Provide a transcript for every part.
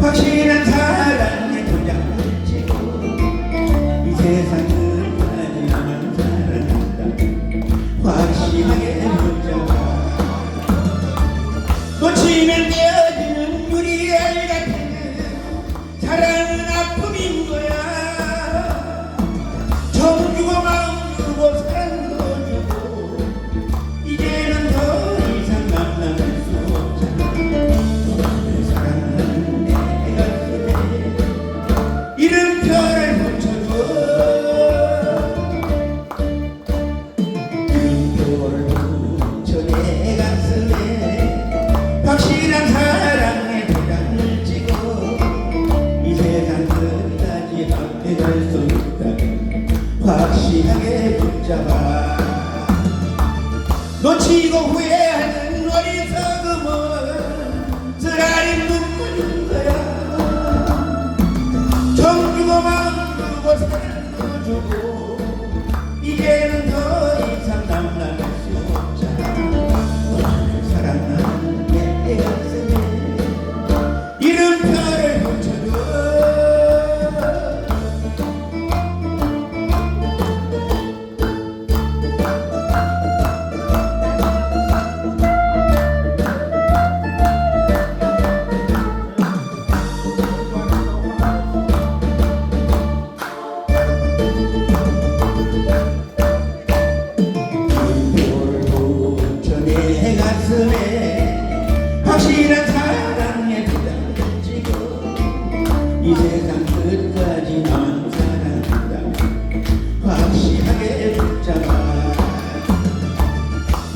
확실한 사랑의 도장을 찍고 이 세상을 다니며 사랑한다 확실하게 나의 붙잡아 놓치고 후회하는 어리석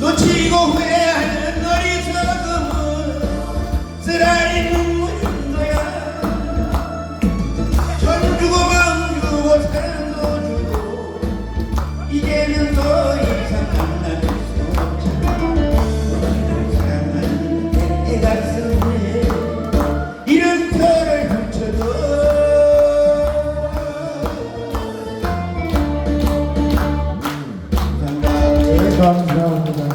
놓치고 후회하는 너의 작은 쓰라린 눈물인 거야. 전 주고 마음 주고 사랑도 주고 이제는 더 이상 만날 수 없잖아. 사랑하는 내 가슴에 이런 털을 훔쳐도 음, 감사합니다.